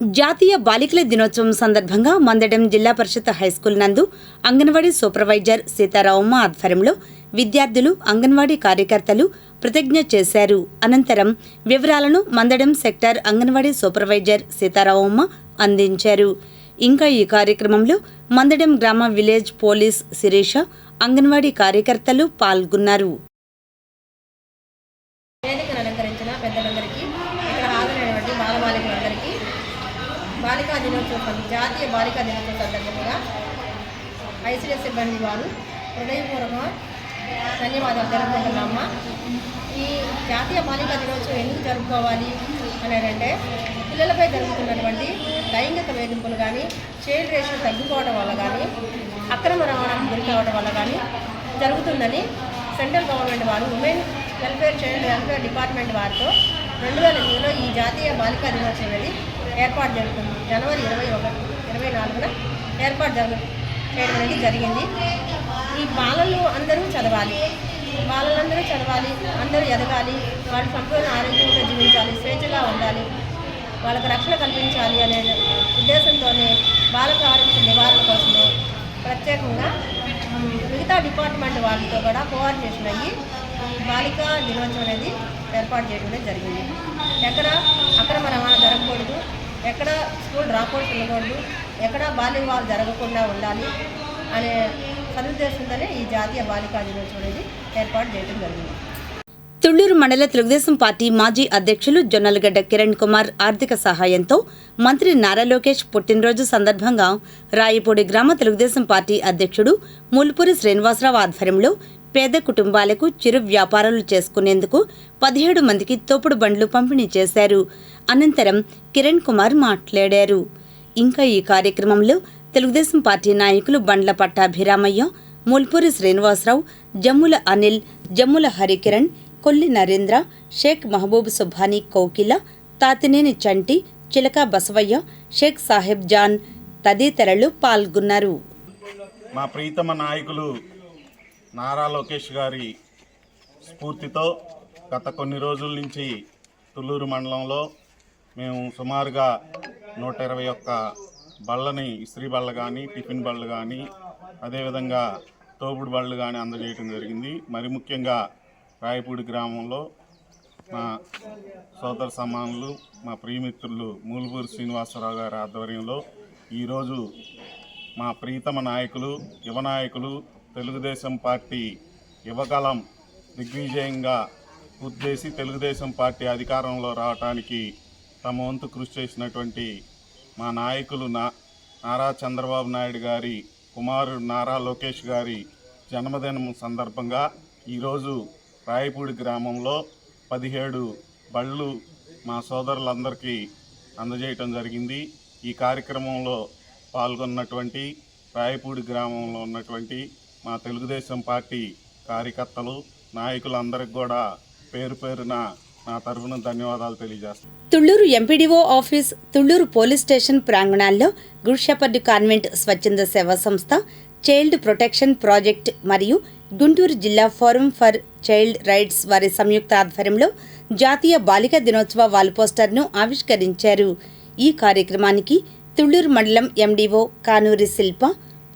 జాతీయ బాలికల దినోత్సవం సందర్భంగా మందడం జిల్లా పరిషత్ హైస్కూల్ నందు అంగన్వాడీ సూపర్వైజర్ సీతారామమ్మ ఆధ్వర్యంలో విద్యార్థులు అంగన్వాడీ కార్యకర్తలు ప్రతిజ్ఞ చేశారు. అనంతరం వివరాలను మందడం సెక్టార్ అంగన్వాడీ సూపర్వైజర్ సీతారామమ్మ అందించారు. ఇంకా ఈ కార్యక్రమంలో మందడం గ్రామ విలేజ్ పోలీస్ శిరీష అంగన్వాడీ కార్యకర్తలు పాల్గొన్నారు. అలంకరించిన పెద్దలందరికీ ఇక్కడ హాజరైనటువంటి బాలబాలికలందరికీ బాలికా దినోత్సవం జాతీయ బాలికా దినోత్సవం సందర్భంగా ఐసీఎస్ సిబ్బంది వారు హృదయపూర్వక ధన్యవాదాలు తెలుపుకుంటున్నామా ఈ జాతీయ బాలికా దినోత్సవం ఎందుకు జరుపుకోవాలి అనేదంటే పిల్లలపై జరుగుతున్నటువంటి లైంగిక వేధింపులు కానీ చైల్డ్ రేషన్ తగ్గిపోవడం వల్ల కానీ అక్రమ రవాణాకు గురి కావడం వల్ల కానీ జరుగుతుందని సెంట్రల్ గవర్నమెంట్ వారు women welfare child welfare department వారితో రెండు వేల ఎనిమిదిలో ఈ జాతీయ బాలికా దినోత్సవం అనేది ఏర్పాటు జరుగుతుంది. జనవరి ఇరవై ఒకటి ఇరవై నాలుగున ఏర్పాటు జరుగు చేయడం అనేది జరిగింది. ఈ బాలలు అందరూ చదవాలి. బాలలందరూ చదవాలి. అందరూ ఎదగాలి. వాళ్ళు సంపూర్ణ ఆరోగ్యంగా జీవించాలి. స్వేచ్ఛగా ఉండాలి. వాళ్ళకు రక్షణ కల్పించాలి అనే ఉద్దేశంతోనే బాలక ఆరోగ్య నివారణ కోసమే ప్రత్యేకంగా మిగతా డిపార్ట్మెంట్ వాళ్ళతో కూడా కోఆర్డినేషన్ అయ్యి బాలిక దినోత్సవం అనేది ఏర్పాటు చేయడం జరిగింది. ఎక్కడ అక్రమ రవాణా జరగకూడదు ఎక్కడ స్కూల్ డ్రాప్అవుట్ ఉండకూడదు ఎక్కడ బాల్య వివాహాలు జరగకుండా ఉండాలి అనే సదుద్దేశంతోనే ఈ జాతీయ బాలికా దినోత్సవం అనేది ఏర్పాటు చేయడం జరిగింది. తుళ్ళూరు మండల తెలుగుదేశం పార్టీ మాజీ అధ్యక్షులు జొన్నలగడ్డ కిరణ్ కుమార్ ఆర్థిక సహాయంతో మంత్రి నారా లోకేష్ పుట్టినరోజు సందర్భంగా రాయపూడి గ్రామ తెలుగుదేశం పార్టీ అధ్యక్షుడు ముల్పూరి శ్రీనివాసరావు ఆధ్వర్యంలో పేద కుటుంబాలకు చిరు వ్యాపారాలు చేసుకునేందుకు పదిహేడు మందికి తోపుడు బండ్లు పంపిణీ చేశారు. అనంతరం కిరణ్ కుమార్ మాట్లాడారు. ఇంకా ఈ కార్యక్రమంలో తెలుగుదేశం పార్టీ నాయకులు బండ్ల పట్టాభిరామయ్య ముల్పూరి శ్రీనివాసరావు జమ్ముల అనిల్ జమ్ముల హరికిరణ్ కొల్లి నరేంద్ర షేక్ మహబూబ్ సుభానీ కౌకిల తాతినేని చంటి చిలక బసవయ్య షేక్ సాహెబ్ జాన్ తదితరులు పాల్గొన్నారు. మా ప్రీతమ నాయకులు నారా లోకేష్ గారి స్ఫూర్తితో గత కొన్ని రోజుల నుంచి తుళ్ళూరు మండలంలో మేము సుమారుగా నూట ఇరవై ఒక్క బళ్ళని ఇస్త్రీ బళ్ళు కానీ టిఫిన్ బళ్ళు కానీ అదేవిధంగా తోపుడు బళ్ళు కానీ అందజేయడం జరిగింది. మరి ముఖ్యంగా రాయపూడి గ్రామంలో మా సోదర సమానులు మా ప్రియమిత్రులు మూలుపూరి శ్రీనివాసరావు గారి ఆధ్వర్యంలో ఈరోజు మా ప్రీతమ నాయకులు యువ నాయకులు తెలుగుదేశం పార్టీ యువకాలం దిగ్విజయంగా పూర్తి చేసి తెలుగుదేశం పార్టీ అధికారంలో రావటానికి తమ వంతు కృషి చేసినటువంటి మా నాయకులు నా నారా చంద్రబాబు నాయుడు గారి కుమారుడు నారా లోకేష్ గారి జన్మదినం సందర్భంగా ఈరోజు రాయపూడి గ్రామంలో పదిహేడు బళ్ళు మా సోదరులందరికీ అందజేయటం జరిగింది. ఈ కార్యక్రమంలో పాల్గొన్నటువంటి రాయపూడి గ్రామంలో ఉన్నటువంటి మా తెలుగుదేశం పార్టీ కార్యకర్తలు నాయకులందరికీ కూడా పేరు పేరున నా తరఫున ధన్యవాదాలు తెలియజేస్తాను Thullur MPDO office Thullur police station ప్రాంగణాల్లో good shepherd convent స్వచ్ఛంద సేవా సంస్థ చైల్డ్ ప్రొటెక్షన్ ప్రాజెక్ట్ మరియు గుంటూరు జిల్లా ఫోరం ఫర్ చైల్డ్ రైట్స్ వారి సంయుక్త ఆధ్వర్యంలో జాతీయ బాలికా దినోత్సవ వాల్ పోస్టర్ను ఆవిష్కరించారు. ఈ కార్యక్రమానికి తుళ్ళూరు మండలం ఎండీఓ కానూరి శిల్ప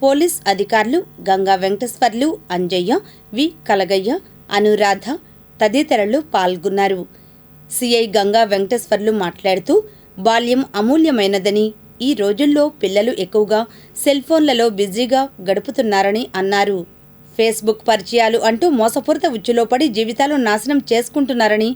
పోలీస్ అధికారులు గంగా వెంకటేశ్వర్లు అంజయ్య వి. కలగయ్య అనురాధ తదితరులు పాల్గొన్నారు. సిఐ గంగా వెంకటేశ్వర్లు మాట్లాడుతూ బాల్యం అమూల్యమైనదని ఈ రోజుల్లో పిల్లలు ఎక్కువగా సెల్ఫోన్లలో బిజీగా గడుపుతున్నారని అన్నారు. ఫేస్బుక్ పరిచయాలు అంటూ మోసపూరిత ఉచ్చులో పడి జీవితాలు నాశనం చేసుకుంటున్నారని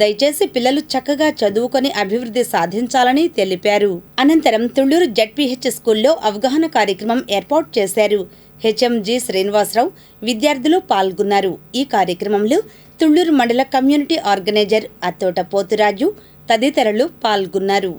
దయచేసి పిల్లలు చక్కగా చదువుకొని అభివృద్ధి సాధించాలని తెలిపారు. అనంతరం తుళ్ళూరు జడ్పీహెచ్ స్కూల్లో అవగాహన కార్యక్రమం ఏర్పాటు చేశారు. హెచ్ఎంజి శ్రీనివాసరావు విద్యార్థులు పాల్గొన్నారు. ఈ కార్యక్రమంలో తుళ్ళూరు మండల కమ్యూనిటీ ఆర్గనైజర్ అత్తోట పోతురాజు తదితరులు పాల్గొన్నారు.